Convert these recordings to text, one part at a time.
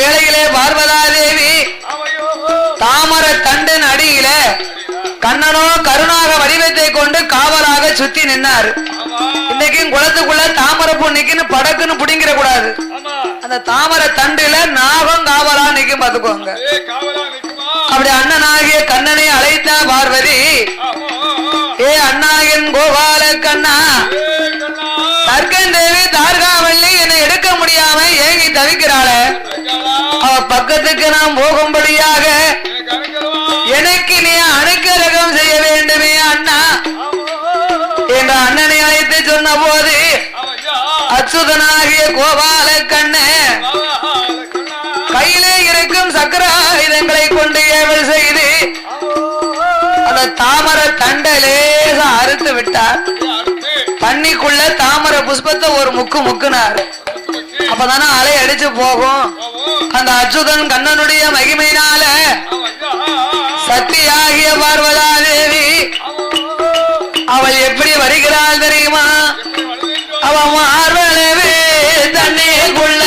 வேளையிலே பார்வதா தாமர தண்டின் அடியில கண்ணனோ கருணாக வடிவத்தை கொண்டு காவலாக சுத்தி நின்னார். இன்னைக்கும் குளத்துக்குள்ள தாமரப்பூ நிக்கின்னு படக்குன்னு புடிங்கிற கூடாது அந்த தாமர தண்டுல நாகம் காவலா நிக்கும் பாத்துக்கோங்க அப்படி அண்ணனாகிய கண்ணனை அழைத்தா பார்வதி ஏ அண்ணா கோபால கண்ணா தர்கன் தேவி தார்காவ இல்லாம ஏங்கி தவிக்கிறாள. அவ பக்கத்துக்கு நாம் போகும்படியாக எனக்கு நீ அனுக்கிரகம் செய்ய வேண்டுமே அண்ணா. என்ற அண்ணனை அழைத்து சொன்ன போது அச்சுதனாகிய கோபால கண்ண கையிலே இருக்கும் சக்கர ஆயுதங்களை கொண்டு ஏவல் செய்து அந்த தாமர தண்டை அறுத்து விட்டார். தண்ணிக்குள்ள தாமர புஷ்பத்தை ஒரு முக்கு முக்குனார். அப்பதானே அலை அடிச்சு போகும். அந்த அச்சுதன் கண்ணனுடைய மகிமையினால சக்தியாகிய பார்வதா தேவி அவள் எப்படி வருகிறாள் தெரியுமா? அவன் மார்வளவே தண்ணீர் கொள்ள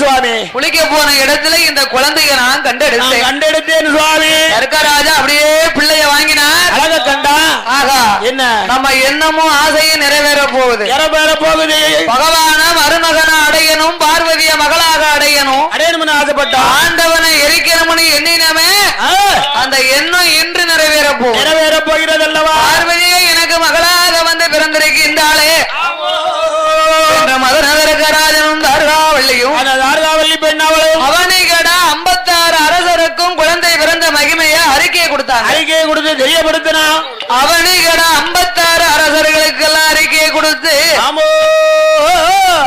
சுவாமி. குளிக்க போன இடத்துல இந்த குழந்தைய நான் கண்டெடுத்தேன். கண்டெடுத்தேன் சுவாமி. தர்க்கராஜா அப்படியே பிள்ளைய வாங்கினார். அழக கண்டா? ஆகா என்ன? நம்ம எண்ணமும் ஆசையும் நிறைவேற போகுது. எறப்பேற போகுது. பகவான மருமகன அடையணும் பார்வதிய மகளாக அடையணும். அடையணும்னு ஆசைப்பட்டா? ஆண்டவனை எரிக்கணும்னு எண்ணினமே அந்த எண்ணம் இன்று நிறைவேற போகும் நிறைவேற மகிமைய அறிக்கை கொடுத்தாங்க. அறிக்கையை கொடுத்து தெரியப்படுத்தினா? அவனிகட ஐம்பத்தாறு அரசர்களுக்கெல்லாம் அறிக்கையை கொடுத்து ஆமோ!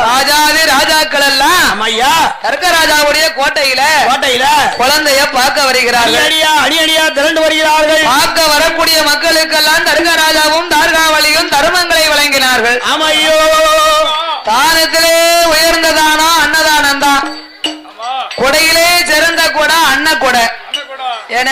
ராஜாதி ராஜாக்கள் எல்லாம் ஐயா. கர்க்கராஜாவுடைய கோட்டையில கோட்டையில குழந்தைய பார்க்க வருகிறார்கள். அடியடியா அடியடியா திரண்டு வருகிறார்கள். பார்க்க வரக்கூடிய மக்களுக்கெல்லாம் தர்கராஜாவும் தார்காவளியும் தர்மங்களை வழங்கினார்கள். ஆமா ஐயோ. தானத்திலே உயர்ந்ததானோ அன்னதானம் தான் கொடையிலே சிறந்த கொடை அன்ன கொடை ஏன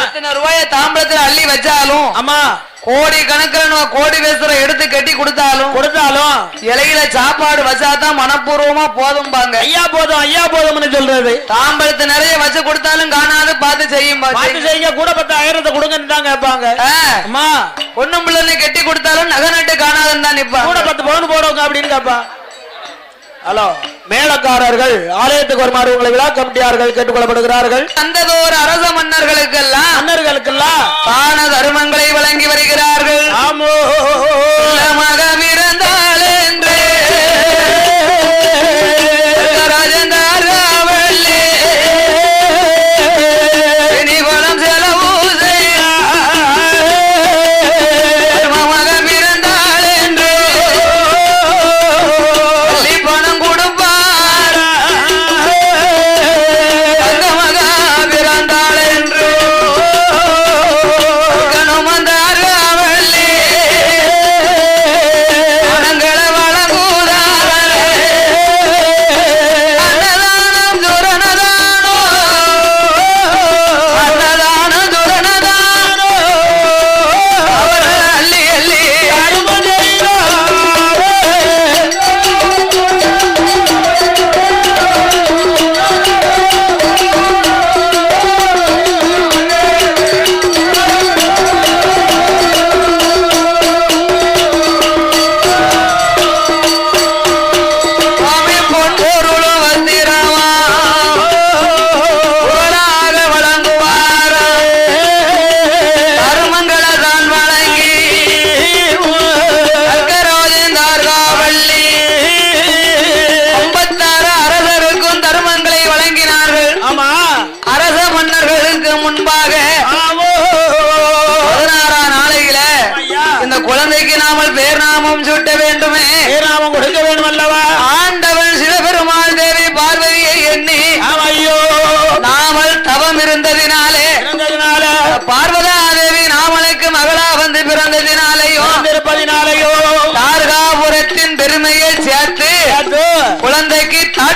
எத்தனை ரூபாய தாம்பளத்துல அள்ளி வச்சாலும் ஆமா. கோடி கணக்கில் கோடி வேசுற எடுத்து கட்டி கொடுத்தாலும் கொடுத்தாலும் இலையில சாப்பாடு வச்சாதான் மனப்பூர்வமா போதும்பாங்க. ஐயா போதும் ஐயா போதும்னு சொல்றது. தாம்பளத்து நிறைய வச்சு கொடுத்தாலும் காணாது பார்த்து செய்யும். பார்த்து செய்யுங்க கூட பத்து ஆயிரத்தை கொடுங்கன்னு தான் கேட்பாங்க அம்மா. பொண்ணும் பிள்ளைன்னு கட்டி கொடுத்தாலும் நகை நட்டு காணாதுன்னு தான் கூட நிப்பாங்க பத்து பவுன் போடுவோங்க அப்படின்னு கேட்பா ஹலோ மேலக்காரர்கள் ஆலயத்துக்கு வருமாறு உங்களை விழா கமிட்டியார்கள் கேட்டுக்கொள்ளப்படுகிறார்கள். அந்ததோர் அரச மன்னர்களுக்கெல்லாம் மன்னர்களுக்கெல்லாம் தான தர்மங்களை வழங்கி வருகிறார்கள். ஆமோ. மகம்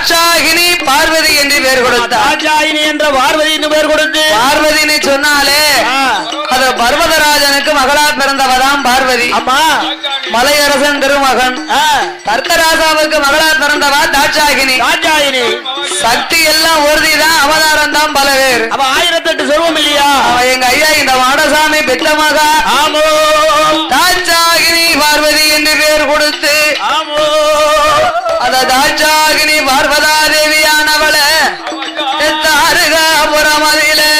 தாட்சாகினி பார்வதி என்று பெயர் கொடுத்தார். ராஜாயினி என்ற பார்வதி என்று பெயர் கொடுத்து. பார்வதினு சொன்னாலே அது பர்வதராஜனுக்கு மகளா பிறந்தவதாம் பார்வதி. அம்மா. மலையரசன் திருமகன். தர்க்கராசாவுக்கு மகளா பிறந்தவா தாட்சாகினி ராஜாயினி சக்தி எல்லாம் ஒருதிதான் அவதாரம் தான் பல பேர். அவ ஆயிரத்தெட்டு சொருவம் இல்லையா? அவன் எங்க ஐயா இந்த மாடசாமி பெத்த மகா. ஆமோ தாட்சாகினி பார்வதி என்று பெயர் கொடுத்து ஆமோ தாட்சாகினி பார்வதா தேவியானவள தாருகாபுரமதிலே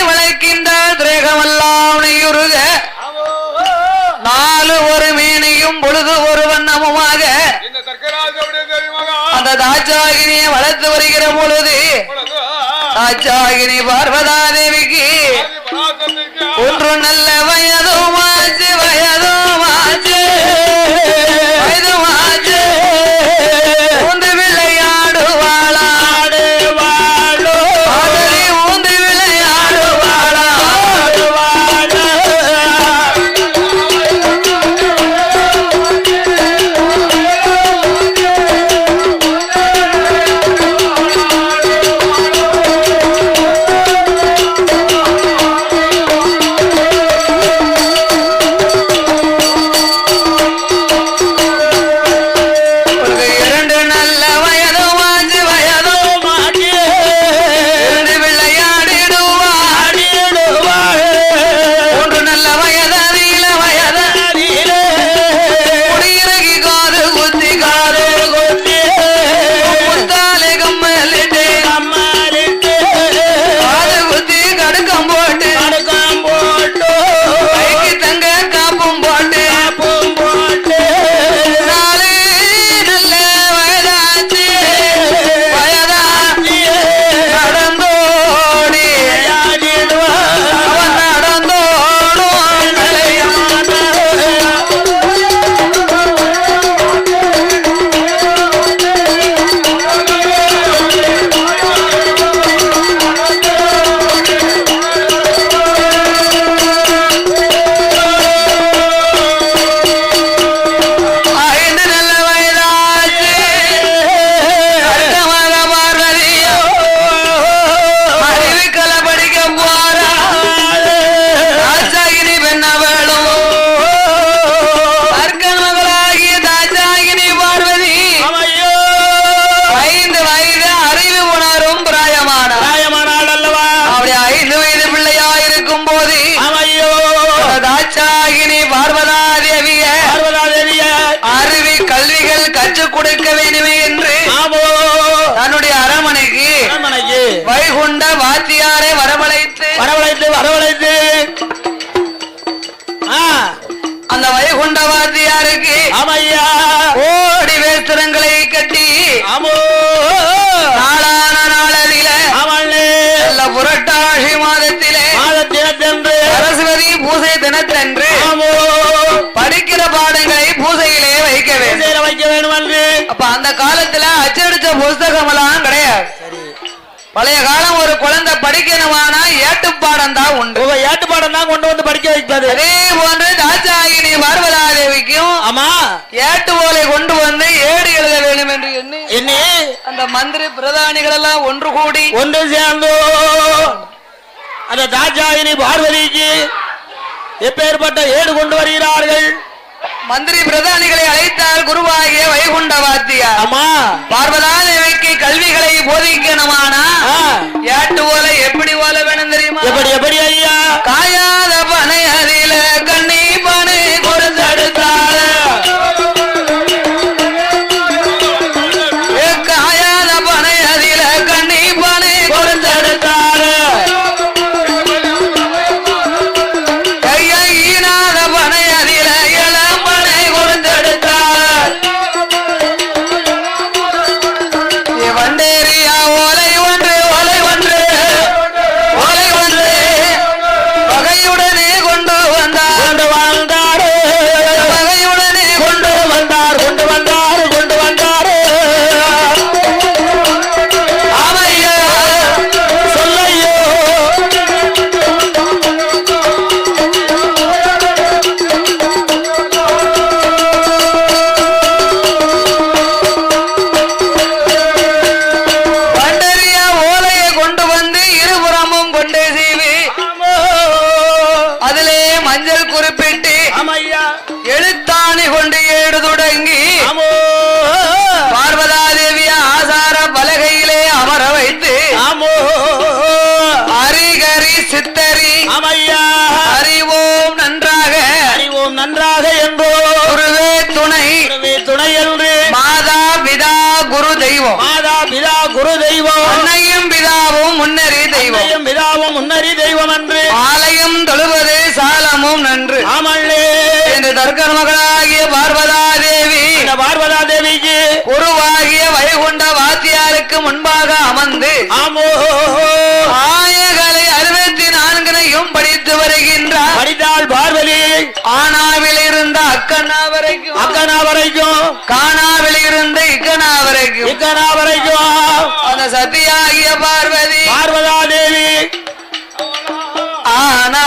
தேத்தி வளைக்கின்ற திரேகமெல்லாம் நெய்யுருக நாலு ஒரு மீனையும் பொழுது ஒரு வண்ணமுமாக அந்த தாட்சாகினியை வளர்த்து வருகிற பொழுது தாட்சாகினி பார்வதா தேவிக்கு ஒன்று நல்ல வயதுமாச்சு வயதுமாச்சு கல்விகள் கற்றுக் கொடுக்க வேண்டுமே என்று தன்னுடைய அரண்மனைக்கு வைகுண்ட வாத்தியாரை வரவழைத்து வரவழைத்து வரவழைத்து. அந்த வைகுண்ட வாத்தியாருக்கு ஆமையா. கோடி வேஸ்திரங்களை கட்டி ஆமோ. நாளான நாளதில ஆமல்லே நல்ல புரட்டாசி மாதத்திலே மாதத்தினத்தன்று. சரஸ்வதி பூசை தினத்தன்று ஆமோ. அப்ப அந்த காலத்துல அச்சடிச்ச புஸ்தகம் எல்லாம் கிடையாது. பழைய காலம் ஒரு குழந்தை படிக்கணுமானா ஏட்டுப்பாடம் தான் உண்டு. ஏட்டுப்பாடம் தான் கொண்டு வந்து படிக்க வைப்பது. அதே போன்று தாட்சாயினி பார்வதாதேவிக்கும் ஆமா. ஏட்டு ஓலை கொண்டு வந்து ஏடு எழுத வேண்டும் என்று எண்ணி என்ன அந்த மந்திரி பிரதானிகள் எல்லாம் ஒன்று கூடி ஒன்று சேர்ந்தோ அந்த தாஜாயினி பார்வதிக்கு எப்பேற்பட்ட ஏடு கொண்டு வருகிறார்கள்? மந்திரி பிரதானிகளை அழைத்தார் குருவாகிய வைகுண்ட வாத்தியார் ஆமா. பார்வதாதேவிக்கு கல்விகளை போதிக்கணுமானா? ஏட்டு ஓலை எப்படி ஓலை வேணும் தெரியுமா? எப்படி எப்படி ஐயா? சித்தரி ஆமையா அறிவோம் நன்றாக. அறிவோம் நன்றாக என்றோ. குருவே துணை. துணை என்று. மாதா பிதா குரு தெய்வம். மாதா பிதா குரு தெய்வம். அன்னையும் பிதாவும் முன்னறி தெய்வம். அன்னையும் பிதாவும் முன்னறி தெய்வம் என்று. ஆலயம் தொழுவது சாலமும் நன்று. ஆமல்லே. என்று தர்க்கர் மகளாகிய பார்வதா தேவி இந்த பார்வதா தேவிக்கு குருவாகிய வைகுண்ட வாத்தியாருக்கு முன்பாக அமர்ந்து ஆமோ ஆனாவில் இருந்த அக்கண்ணா வரைக்கும் அக்கனா வரைக்கும் காணாவில் இருந்த இக்கனா வரைக்கும் இக்கனா வரைக்கும் அந்த சத்தியாகிய பார்வதி. பார்வதா தேவி ஆனா